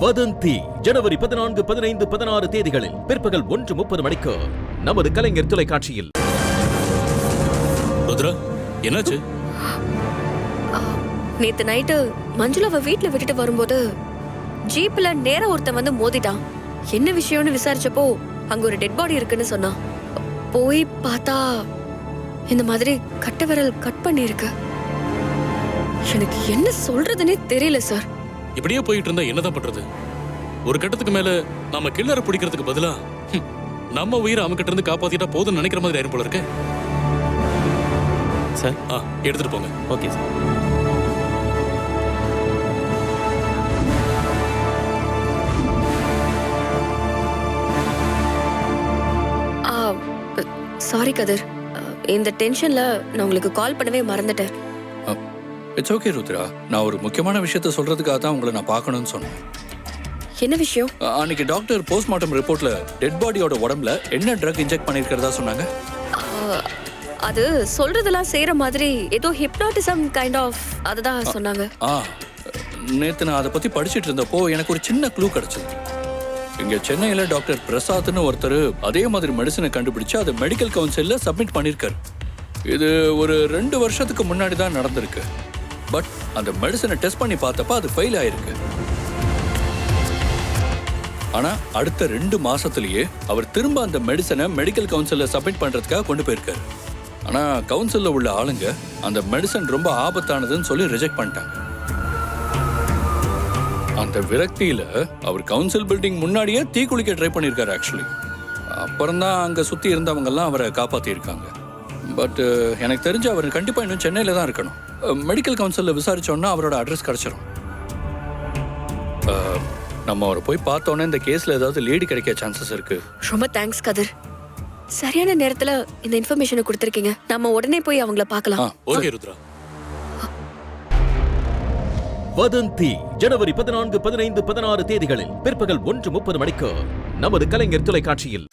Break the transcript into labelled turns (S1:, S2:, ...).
S1: வதந்தி ஜனவரி பதினான்கு பதினைந்து பதினாறு தேதிகளில் பிற்பகல் ஒன்று முப்பது மணிக்கு நமது கலைஞர் தொலைக்காட்சியில்.
S2: ருத்ரா என்னாச்சு?
S3: நேத்து நைட்டு மஞ்சுளாவை வீட்ல விட்டுட்டு வரும்போது ஜீப்ல நேரா ஒருத்தன் வந்து மோதிட்டான். என்ன விஷயம்னு விசாரிச்சப்போ அங்க ஒரு டெட் பாடி இருக்குன்னு சொன்னான். போய் பார்த்தா இந்த மாதிரி கட்ட விரல் கட் பண்ணிருக்கு எனக்கு என்ன சொல்றதுனே தெரியல சார்.
S2: இப்படியே போயிட்டு இருந்தா என்னதான் பண்றது? ஒரு கட்டத்துக்கு மேல நாம கில்லரை பிடிக்கிறதுக்கு பதிலா நம்ம உயிரை அவன்கிட்ட இருந்து காப்பாத்திட்டா போதும்னு நினைக்கிற மாதிரி ஆயிரும் போல இருக்கு.
S4: சார்.
S2: ஆ எடுத்துட்டு போங்க.
S4: Okay sir.
S3: சாரி கதிர். இந்த டென்ஷன்ல நான் உங்களுக்கு கால் பண்ணவே மறந்துட்டேன்.
S5: இட்ஸ் ஓகே ருத்ரா நான் ஒரு முக்கியமான விஷயத்த சொல்றதுக்காக தான் உங்களை நான் பார்க்கணும்னு சொன்னேன்.
S3: என்ன விஷயம்?
S5: அன்னைக்கு டாக்டர் போஸ்ட்மார்ட்டம் ரிப்போர்ட்ல டெட் பாடியோட உடம்புல என்ன ட்ரக் இன்ஜெக்ட் பண்ணிருக்கிறதா சொன்னாங்க?
S3: அது சொல்றதெல்லாம் செய்யற மாதிரி ஏதோ ஹிப்னாட்டிசம் கைண்ட் ஆஃப் அதுதான் சொன்னாங்க.
S5: ஆ நேத்து நான் அதை பத்தி படிச்சிட்டு இருந்தப்போ எனக்கு ஒரு சின்ன க்ளூ கிடைச்சது. இங்க சென்னையில டாக்டர் பிரசாத்னு ஒருத்தர் அதே மாதிரி மெடிசனை கண்டுபிடிச்சு அதை மெடிக்கல் கவுன்சில்ல சப்மிட் பண்ணிருக்காரு இது ஒரு ரெண்டு வருஷத்துக்கு முன்னாடி தான் நடந்திருக்கு. பட் அந்த மெடிசனை டெஸ்ட் பண்ணி பார்த்தப்ப அது ஃபெயில் ஆயிருக்கு. ஆனா அடுத்த ரெண்டு மாசத்திலேயே அவர் திரும்ப அந்த மெடிசனை மெடிக்கல் கவுன்சிலில் சப்மிட் பண்றதுக்காக கொண்டு போயிருக்காரு. ஆனா கவுன்சிலில் உள்ள ஆளுங்க அந்த மெடிசன் ரொம்ப ஆபத்தானதுன்னு சொல்லி ரிஜெக்ட் பண்ணிட்டாங்க. அந்த விரக்தியில அவர் கவுன்சில் பில்டிங் முன்னாடியே தீக்குளிக்க ட்ரை பண்ணியிருக்காரு ஆக்சுவலி அப்புறம் தான் அங்கே சுற்றி இருந்தவங்கெல்லாம் அவரை காப்பாற்றியிருக்காங்க பட் எனக்கு தெரிஞ்சு அவர் கண்டிப்பா இன்னும் சென்னையில தான் இருக்கணும். மெடிக்கல் கவுன்சில்ல விசாரிச்சோன்னா அவரோட அட்ரஸ் கிடைச்சிரும். நம்ம அவரை போய் பார்த்தோன்னே இந்த கேஸ்ல ஏதாவது லீடு கிடைக்க சான்சஸ் இருக்கு.
S3: ரொம்ப தேங்க்ஸ் கதிர். சரியான நேரத்துல இந்த இன்ஃபர்மேஷனை கொடுத்துருக்கீங்க. நம்ம உடனே போய் அவங்கள பார்க்கலாம்.
S2: ஓகே ருத்ரா.
S1: வதந்தி ஜனவரி பதினான்கு பதினைந்து பதினாறு தேதிகளில் பிற்பகல் ஒன்று முப்பது மணிக்கு நமது கலைஞர் தொலைக்காட்சியில்.